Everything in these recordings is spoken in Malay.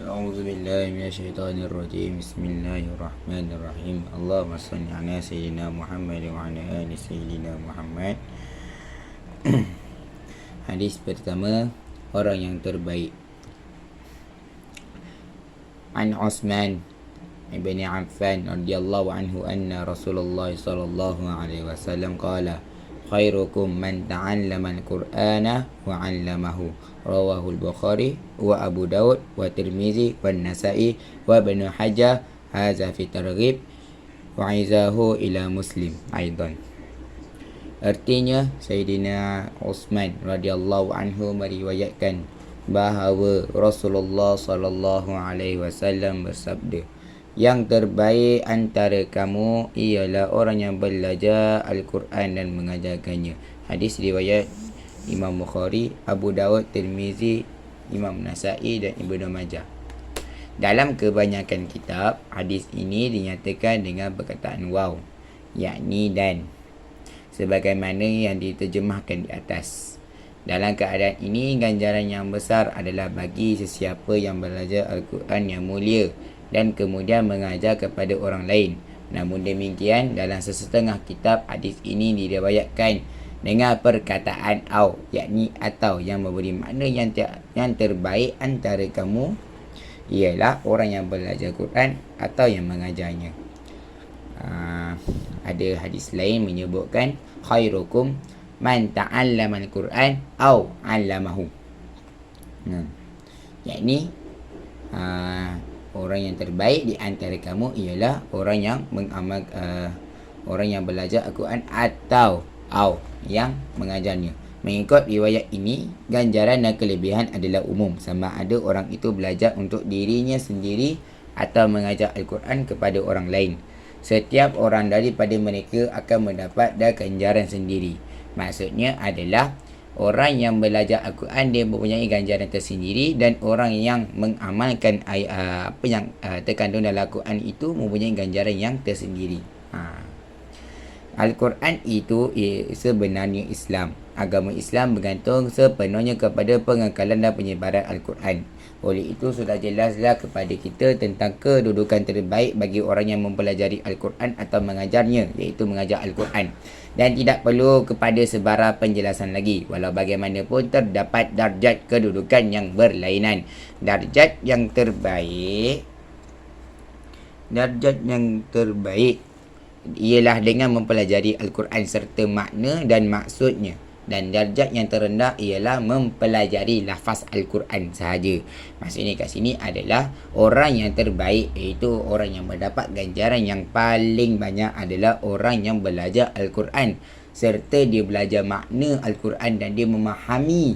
أعوذ بالله من الشيطان الرجيم. بسم الله الرحمن الرحيم. اللهم صل على سيدنا محمد وعلى آل سيدنا محمد. حديث pertama orang yang terbaik. عن عثمان بن عفان رضي الله عنه أن رسول الله صلى الله عليه وسلم قال khairukum man ta'allama al-Qur'ana wa 'allamahu. Rawahu al-Bukhari wa Abu Daud wa Tirmizi wa Nasa'i wa Ibn Hajar. Hadza fi targhib. Wa 'izahu ila Muslim aidan. Artinya Sayyidina Uthman radhiyallahu anhu meriwayatkan bahawa Rasulullah sallallahu alaihi wasallam bersabda yang terbaik antara kamu ialah orang yang belajar Al-Quran dan mengajarkannya. Hadis riwayat Imam Bukhari, Abu Dawud, Tirmizi, Imam Nasai dan Ibnu Majah. Dalam kebanyakan kitab, hadis ini dinyatakan dengan perkataan waw, yakni dan sebagaimana yang diterjemahkan di atas. Dalam keadaan ini, ganjaran yang besar adalah bagi sesiapa yang belajar Al-Quran yang mulia dan kemudian mengajar kepada orang lain. Namun demikian dalam sesetengah kitab hadis ini diriwayatkan dengan perkataan au yakni atau yang memberi makna yang ter- yang terbaik antara kamu ialah orang yang belajar Quran atau yang mengajarnya. Uh, ada hadis lain menyebutkan khairukum man ta'allama al-Quran au 'allamahu. Hmm. Yakni uh, orang yang terbaik di antara kamu ialah orang yang mengamal uh, orang yang belajar Al-Quran atau au yang mengajarnya. Mengikut riwayat ini, ganjaran dan kelebihan adalah umum sama ada orang itu belajar untuk dirinya sendiri atau mengajar Al-Quran kepada orang lain. Setiap orang daripada mereka akan mendapat ganjaran sendiri. Maksudnya adalah orang yang belajar Al-Quran dia mempunyai ganjaran tersendiri dan orang yang mengamalkan uh, apa yang uh, terkandung dalam Al-Quran itu mempunyai ganjaran yang tersendiri. Ha. Al-Quran itu sebenarnya Islam. Agama Islam bergantung sepenuhnya kepada pengekalan dan penyebaran Al-Quran. Oleh itu sudah jelaslah kepada kita tentang kedudukan terbaik bagi orang yang mempelajari Al-Quran atau mengajarnya iaitu mengajar Al-Quran dan tidak perlu kepada sebarang penjelasan lagi walau bagaimanapun terdapat darjat kedudukan yang berlainan darjat yang terbaik darjat yang terbaik ialah dengan mempelajari Al-Quran serta makna dan maksudnya. Dan darjat yang terendah ialah mempelajari lafaz Al-Quran sahaja. Maksudnya kat sini adalah orang yang terbaik iaitu orang yang mendapat ganjaran yang paling banyak adalah orang yang belajar Al-Quran. Serta dia belajar makna Al-Quran dan dia memahami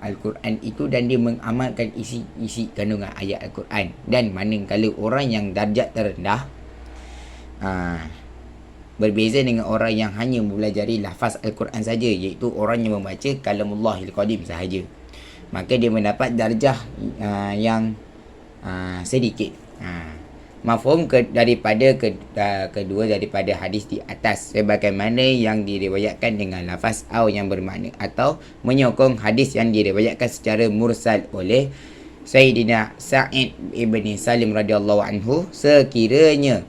Al-Quran itu dan dia mengamalkan isi-isi kandungan ayat Al-Quran. Dan manakala orang yang darjat terendah aa, Berbeza dengan orang yang hanya mempelajari lafaz Al-Quran saja iaitu orang yang membaca kalamullahil qadim sahaja. Maka dia mendapat darjah uh, yang uh, sedikit. Uh, mafhum ke, daripada ke, uh, kedua daripada hadis di atas sebagaimana yang diriwayatkan dengan lafaz au yang bermakna atau menyokong hadis yang diriwayatkan secara mursal oleh Sayyidina Sa'id ibn Salim radhiyallahu anhu sekiranya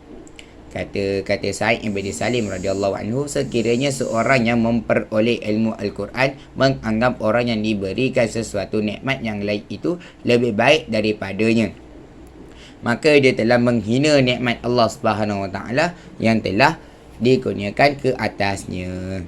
kata kata Sa'id bin Salim radhiyallahu anhu sekiranya seorang yang memperoleh ilmu al-Quran menganggap orang yang diberikan sesuatu nikmat yang lain itu lebih baik daripadanya. Maka dia telah menghina nikmat Allah Subhanahu wa taala yang telah dikurniakan ke atasnya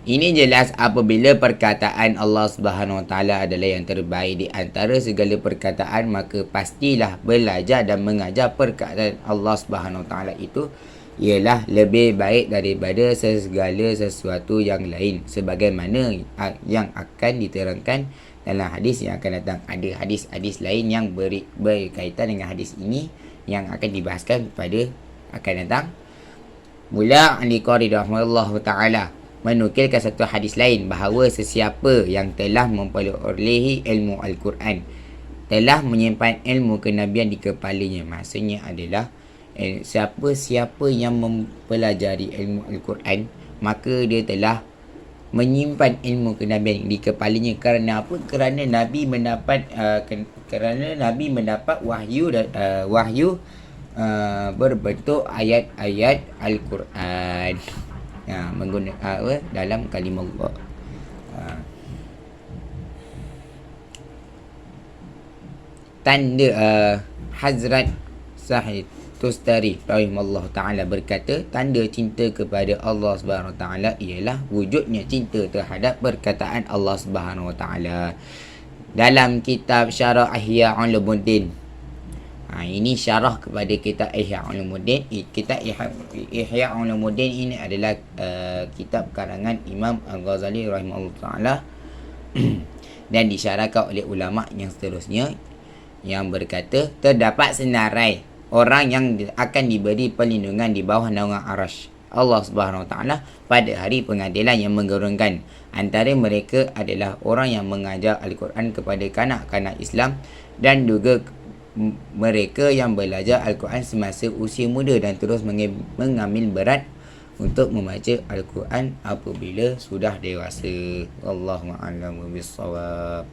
Ini jelas apabila perkataan Allah Subhanahu Wa Taala adalah yang terbaik di antara segala perkataan maka pastilah belajar dan mengajar perkataan Allah Subhanahu Wa Taala itu ialah lebih baik daripada segala sesuatu yang lain. Sebagaimana yang akan diterangkan dalam hadis yang akan datang. Ada hadis-hadis lain yang beri, berkaitan dengan hadis ini yang akan dibahaskan pada akan datang. Mula Ali Qari rahimahullah taala menukilkan satu hadis lain bahawa sesiapa yang telah memperolehi ilmu Al-Quran telah menyimpan ilmu kenabian di kepalanya. Maksudnya adalah eh, siapa-siapa yang mempelajari ilmu Al-Quran maka dia telah menyimpan ilmu kenabian di kepalanya kerana apa kerana nabi mendapat uh, kerana nabi mendapat wahyu uh, wahyu uh, berbentuk ayat-ayat al-Quran ya menggunakan apa dalam kalimah Allah uh. tanda uh, Hazrat Sahid Tustari rahimahullah taala berkata tanda cinta kepada Allah Subhanahu taala ialah wujudnya cinta terhadap perkataan Allah Subhanahu taala dalam kitab Syarah Ihya Ulumuddin ha, ini syarah kepada kitab Ihya Ulumuddin. Kitab Ihya, Ulumuddin ini adalah uh, kitab karangan Imam Al-Ghazali rahimahullah taala. Dan disyarahkan oleh ulama yang seterusnya yang berkata terdapat senarai orang yang akan diberi perlindungan di bawah naungan arash. Allah Subhanahu taala pada hari pengadilan yang menggerungkan antara mereka adalah orang yang mengajar al-Quran kepada kanak-kanak Islam dan juga mereka yang belajar al-Quran semasa usia muda dan terus mengambil berat untuk membaca al-Quran apabila sudah dewasa. Allahu a'lam bissawab